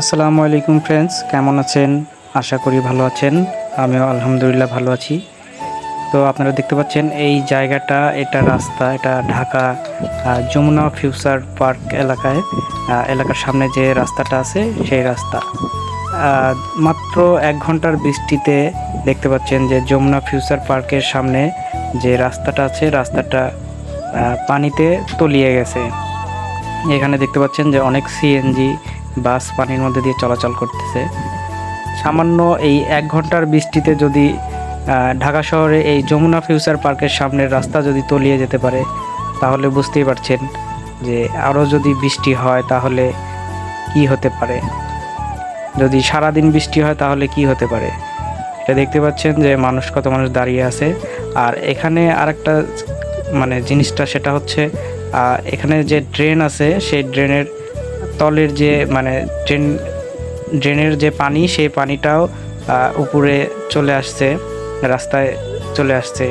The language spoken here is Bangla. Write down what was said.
আসসালামু আলাইকুম ফ্রেন্ডস কেমন আছেন? আশা করি ভালো আছেন। আমিও আলহামদুলিল্লাহ ভালো আছি। তো আপনারা দেখতে পাচ্ছেন, এই জায়গাটা, এটা রাস্তা, এটা ঢাকা যমুনা ফিউচার পার্ক এলাকায়। এলাকার সামনে যে রাস্তাটা আছে, সেই রাস্তা। মাত্র এক ঘণ্টার বৃষ্টিতে দেখতে পাচ্ছেন যে যমুনা ফিউচার পার্কের সামনে যে রাস্তাটা আছে, রাস্তাটা পানিতে তলিয়ে গেছে। এখানে দেখতে পাচ্ছেন যে অনেক সিএনজি বাস পানির মধ্যে দিয়ে চলাচল করতেছে। সামান্য এই এক ঘণ্টার বৃষ্টিতে যদি ঢাকা শহরে এই যমুনা ফিউচার পার্কের সামনের রাস্তা যদি তলিয়ে যেতে পারে, তাহলে বুঝতেই পারছেন যে আরও যদি বৃষ্টি হয় তাহলে কি হতে পারে। যদি সারাদিন বৃষ্টি হয় তাহলে কি হতে পারে? এটা দেখতে পাচ্ছেন যে মানুষ কত মানুষ দাঁড়িয়ে আছে। আর এখানে আরেকটা মানে জিনিসটা সেটা হচ্ছে এখানে যে ড্রেন আছে, সেই ড্রেনের তলের যে মানে ড্রেন, ড্রেনের যে পানি, সেই পানিটাও উপরে চলে আসছে, রাস্তায় চলে আসছে।